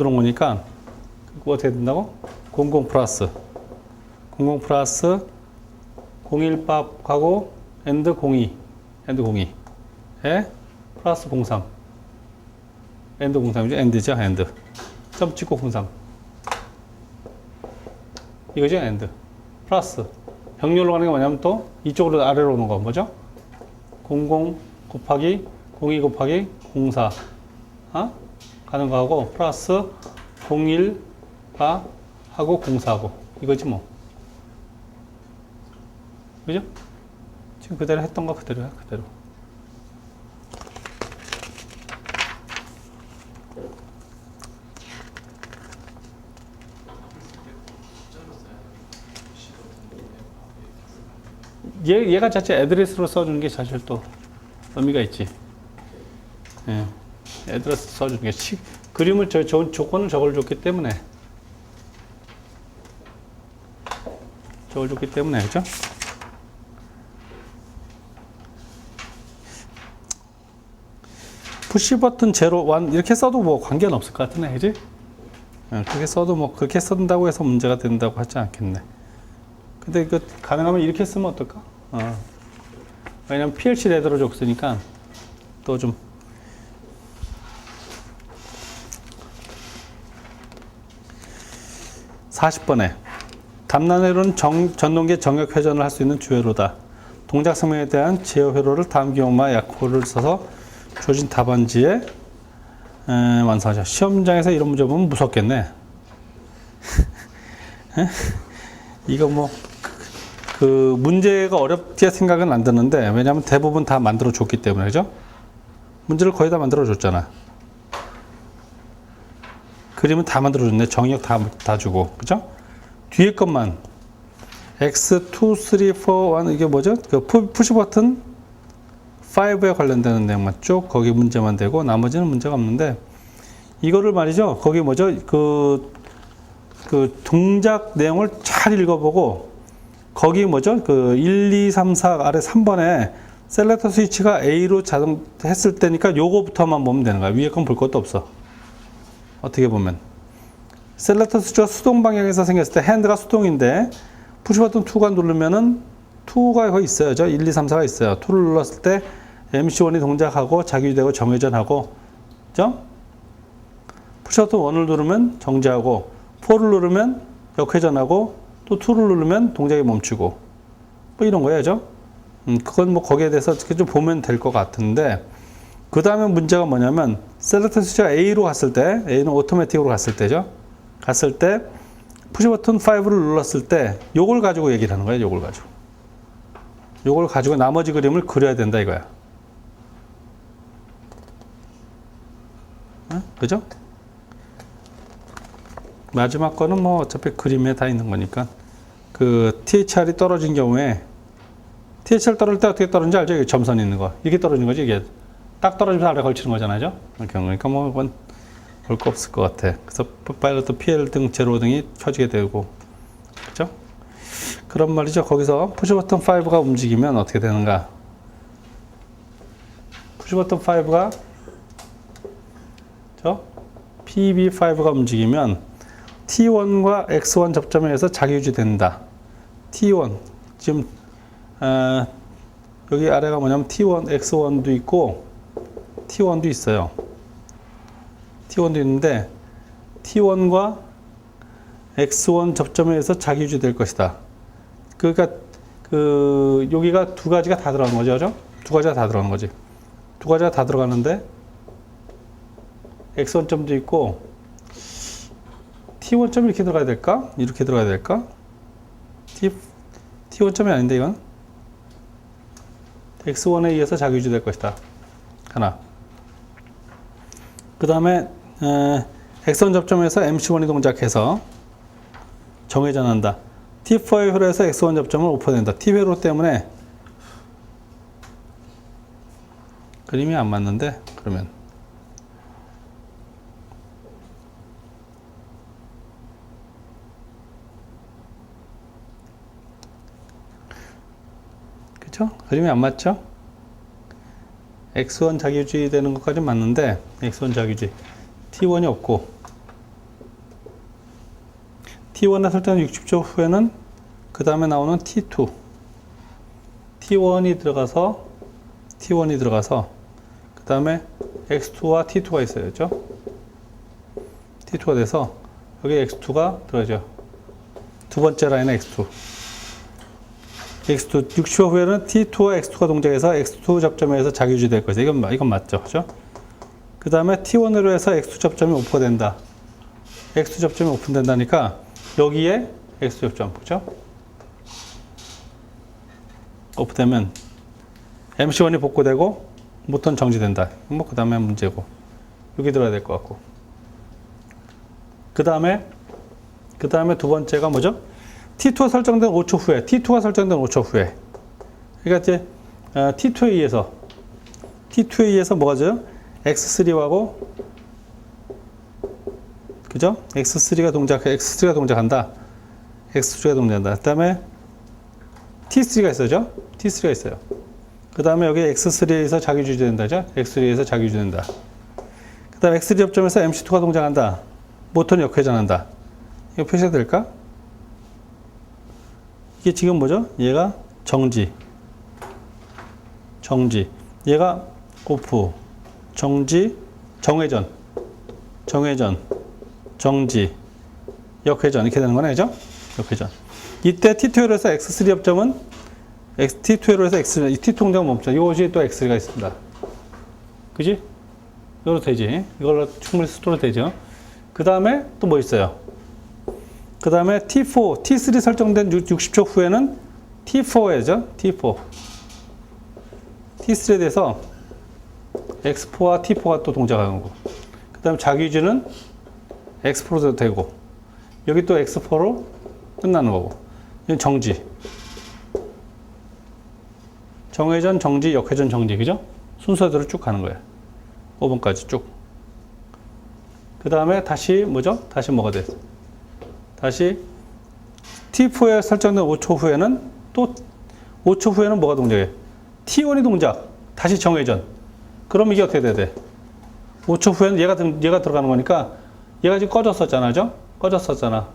들어온 거니까 그거 어떻게 된다고? 00 플러스. 00 플러스 01밥하고 엔드 02 엔드 02 에? 플러스 03 엔드 03이죠? 엔드죠? 엔드 점 찍고 03 이거죠? 엔드 플러스. 병렬로 가는 게 뭐냐면 또 이쪽으로 아래로 오는 거. 뭐죠? 00 곱하기 02 곱하기 04 어? 가는 거하고 플러스 01가 하고 04하고 이거지 뭐 그죠? 지금 그대로 했던 거 그대로야 그대로 얘, 얘가 자체 애드레스로 써주는 게 사실 또 의미가 있지 예. 애드레스 써주는 게 시, 그림을 저, 저, 조건을 적어줬기 때문에 적어줬기 때문에 그죠? 푸시 버튼 제로 완 이렇게 써도 뭐 관계는 없을 것 같으네 그지? 예, 그렇게 써도 뭐 그렇게 쓴다고 해서 문제가 된다고 하지 않겠네 근데 그 가능하면 이렇게 쓰면 어떨까? 어. 왜냐면 PLC 레더로 줬으니까 또 좀 40번에 담난회로는 정, 전동계 정역 회전을 할 수 있는 주회로다. 동작 성명에 대한 제어 회로를 다음 기호마 약호를 써서 주어진 답안지에 에, 완성하자. 시험장에서 이런 문제 보면 무섭겠네. 에? 이거 뭐, 그, 문제가 어렵게 생각은 안 드는데, 왜냐하면 대부분 다 만들어 줬기 때문에, 그죠? 문제를 거의 다 만들어 줬잖아. 그림은 다 만들어줬네. 정역 다, 다 주고. 그죠? 뒤에 것만. X, 2, 3, 4, 1, 이게 뭐죠? 그 푸- 푸시 버튼 5에 관련되는 내용만 쭉 거기 문제만 되고 나머지는 문제가 없는데 이거를 말이죠. 거기 뭐죠? 그, 그 동작 내용을 잘 읽어보고 거기 뭐죠? 그 1, 2, 3, 4 아래 3번에 셀렉터 스위치가 A로 자동 했을 때니까 요거부터만 보면 되는 거야. 위에 건 볼 것도 없어. 어떻게 보면 셀렉터 스위치가 수동 방향에서 생겼을 때 핸드가 수동인데 푸시 버튼 2가 누르면은 2가 거기 있어야죠. 1, 2, 3, 4가 있어요. 2를 눌렀을 때 MC1이 동작하고 자기되고 정회전하고 그죠? 푸시 버튼 1을 누르면 정지하고 4를 누르면 역회전하고 또 2를 누르면 동작이 멈추고 뭐 이런 거야죠. 음, 그건 뭐 거기에 대해서 좀 보면 될 것 같은데 그 다음에 문제가 뭐냐면 셀렉터 스위치가 A로 갔을 때 A는 오토매틱으로 갔을 때죠. 갔을 때 푸시 버튼 5를 눌렀을 때 요걸 가지고 얘기를 하는 거예요. 요걸 가지고. 요걸 가지고 나머지 그림을 그려야 된다 이거야. 어? 그죠? 마지막 거는 뭐 어차피 그림에 다 있는 거니까 그 THR이 떨어진 경우에 THR 떨어질 때 어떻게 떨어지는지 알죠? 점선 있는 거. 이게 떨어진 거지 이게. 딱 떨어지면서 아래 걸치는 거잖아요. 그러니까 뭐 이건 볼거 없을 것 같아. 그래서 파일럿 PL 등 제로 등이 켜지게 되고, 그죠? 그런 말이죠. 거기서 푸시 버튼 5가 움직이면 어떻게 되는가? 푸시 버튼 5가 저 PB5가 움직이면 T1과 X1 접점에서 자기 유지된다. T1 지금 어, 여기 아래가 뭐냐면 T1, X1도 있고 T1도 있어요. T1도 있는데 T1과 X1 접점에서 자기 유지 될 것이다. 그러니까 그 여기가 두 가지가 다 들어가는 거죠, 그죠? 두 가지가 다 들어가는 거지. 두 가지가 다 들어가는데 X1 점도 있고 T1점이 이렇게 들어가야 될까? 이렇게 들어가야 될까? T T1 점이 아닌데 이건 X1에 의해서 자기 유지 될 것이다. 하나. 그 다음에 X1 접점에서 MC1이 동작해서 정회전한다. T4의 회로에서 X1 접점을 오퍼된다. T 회로 때문에 그림이 안 맞는데 그러면 그죠? 그림이 안 맞죠? X1 자기유지 되는 것까지 맞는데 X1 자기유지 T1이 없고 T1에 설정된 60초 후에는 그 다음에 나오는 T2 T1이 들어가서 T1이 들어가서 그 다음에 X2와 T2가 있어요. 그죠? T2가 돼서 여기 X2가 들어가죠. 두 번째 라인은 X2 X2 60초 후에는 T2와 X2가 동작해서 X2 접점에서 자기유지 될 거죠 이건, 마- 이건 맞죠 그죠? 그 다음에 T1으로 해서 X2 접점이 오퍼 된다 X 접점이 오픈된다니까 여기에 X 접점 그죠? 오픈되면 MC1이 복구되고 모터는 정지된다. 뭐 그 다음에 문제고 여기 들어야 될 것 같고 그 다음에 그 다음에 두 번째가 뭐죠? T2가 설정된 5초 후에 T2가 설정된 5초 후에 그러니까 이제 어, T2에 의해서 T2에 의해서 뭐가 죠 X3하고 그죠? X3가 동작, X3가 동작한다. X3가 동작한다. 그 다음에 T3가 있어죠? T3가 있어요. 그 다음에 여기 X3에서 자기 주지된다죠? X3에서 자기 주지된다. 그 다음에 X3 접점에서 MC2가 동작한다. 모터는 역회전한다. 이거 표시가 될까? 이게 지금 뭐죠? 얘가 정지. 정지. 얘가 오프. 정지. 정회전. 정회전. 정지, 역회전 이렇게 되는 거네, 그죠? 역회전. 이때 T2에서 X3 접점은 X, T2에서 X, 이 T 통장 멈춰. 이것이 또 X3가 있습니다. 그지? 이걸로 되지. 이걸로 충분히 스토로 되죠. 그 다음에 또 뭐 있어요? 그 다음에 T4, T3 설정된 60초 후에는 T4에죠. T4. T3에 대해서 X4와 T4가 또 동작하는 거고. 그 다음에 자기유지는 X4도 되고 여기 또 X4로 끝나는 거고 이건 정지 정회전 정지 역회전 정지 그죠? 순서대로 쭉 가는 거예요 5번까지 쭉 그 다음에 다시 뭐죠? 다시 뭐가 돼? 다시 T4에 설정된 5초 후에는 또 5초 후에는 뭐가 동작해? T1이 동작 다시 정회전 그럼 이게 어떻게 돼야 돼? 5초 후에는 얘가, 들- 얘가 들어가는 거니까 얘가 지금 꺼졌었잖아, 죠 꺼졌었잖아.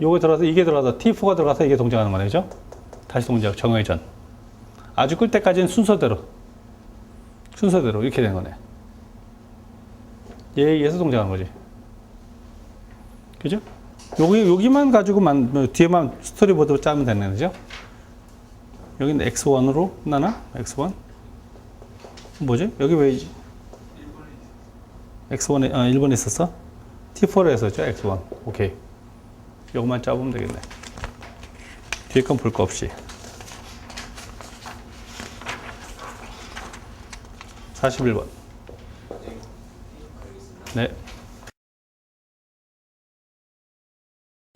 요거 들어가서 이게 들어가서 T4가 들어가서 이게 동작하는 거네, 죠 다시 동작, 정회전. 아주 끌 때까지는 순서대로, 순서대로 이렇게 되는 거네. 얘에 의해서 동작하는 거지. 그죠? 여기 여기만 가지고만 뭐 뒤에만 스토리보드 짜면 되는 거죠. 여기는 X1으로 끝나나? X1? 뭐지? 여기 왜 X1에 아, 1번에 있었어? T4로 했었죠, X1. 오케이. 요것만 짜보면 되겠네. 뒤에 건 볼 거 없이. 41번. 네.